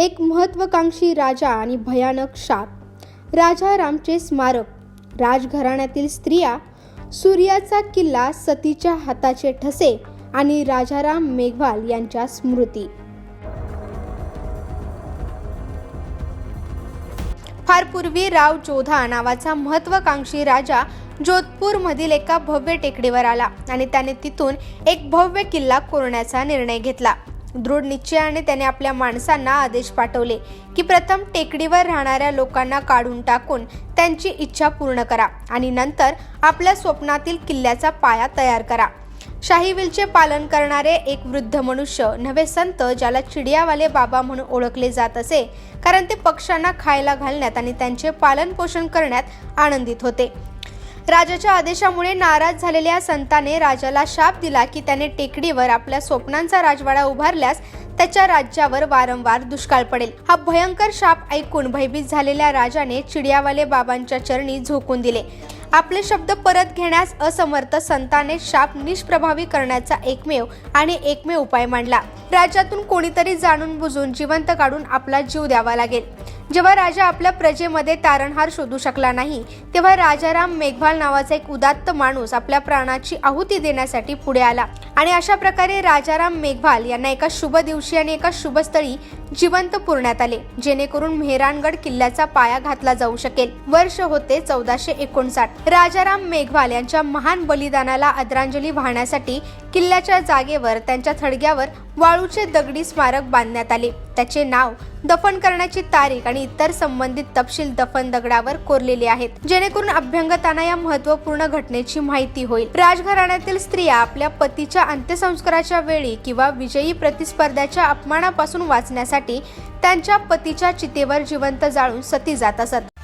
एक महत्वाकांक्षी राजा आणि भयानक शाप. राजा रामचे स्मारक. राजघराण्यातील स्त्रिया सूर्याचा किल्ला सतीच्या हाताचे ठसे आणि राजाराम मेघवाल यांच्या स्मृती. फार पूर्वी राव जोधा नावाचा महत्वाकांक्षी राजा जोधपूरमधील एका भव्य टेकडीवर आला आणि त्याने तिथून एक भव्य किल्ला कोरण्याचा निर्णय घेतला. दृढ निश्चयाने त्याने आपल्या माणसांना आदेश पाठवले की प्रथम टेकडीवर राहणाऱ्या लोकांना काढून टाकून त्यांची इच्छा पूर्ण करा आणि नंतर आपल्या स्वप्नातील किल्ल्याचा पाया तयार करा. शाहीविलचे पालन करणारे एक वृद्ध मनुष्य नवे संत ज्याला चिडियावाले बाबा म्हणून ओळखले जात असे कारण ते पक्ष्यांना खायला घालण्यात आणि त्यांचे पालन पोषण करण्यात आनंदित होते. राजाच्या आदेशामुळे नाराज झालेल्या संताने राजाला शाप दिला की त्याने टेकडीवर आपल्या स्वप्नांचा राजवाडा उभारल्यास त्याच्या राज्यावर वारंवार दुष्काळ पडेल. हा भयंकर शाप ऐकून भयभीत झालेल्या राजाने चिडियावाले बाबांच्या चरणी झोकून दिले. आपले शब्द परत घेण्यास असमर्थ संताने शाप निष्प्रभावी करण्याचा एकमेव आणि एकमेव उपाय मांडला. राज्यातून कोणीतरी जाणून बुजून जिवंत काढून आपला जीव द्यावा लागेल. जेव्हा राजा आपल्या प्रजेमध्ये तारणहार शोधू शकला नाही तेव्हा राजाराम मेघवाल नावाचा एक उदात्त माणूस आपल्या प्राणाची आहुती देण्यासाठी पुढे आला. आणि अशा प्रकारे राजाराम मेघवाल यांना एका शुभ दिवशी आणि एका शुभस्थळी जिवंत पुरण्यात आले जेणेकरून मेहरानगड किल्ल्याचा पाया घातला जाऊ शकेल. वर्ष होते चौदाशे एकोणसाठ. राजाराम मेघवाल यांच्या महान बलिदानाला आदरांजली वाहण्यासाठी किल्ल्याच्या जागेवर त्यांच्या थडग्यावर वाळूचे दगडी स्मारक बांधण्यात आले. त्याचे नाव दफन करण्याची तारीख आणि इतर संबंधित तपशील दफन दगडावर कोरलेले आहेत. जेणेकरून अभ्यंगताना या महत्त्वपूर्ण घटनेची माहिती होईल. राजघराण्यातील स्त्रिया आपल्या पतीच्या अंत्यसंस्काराच्या वेळी किंवा विजयी प्रतिस्पर्ध्याच्या अपमानापासून वाचण्यासाठी त्यांच्या पतीच्या चितेवर जिवंत जाळून सती जात असत.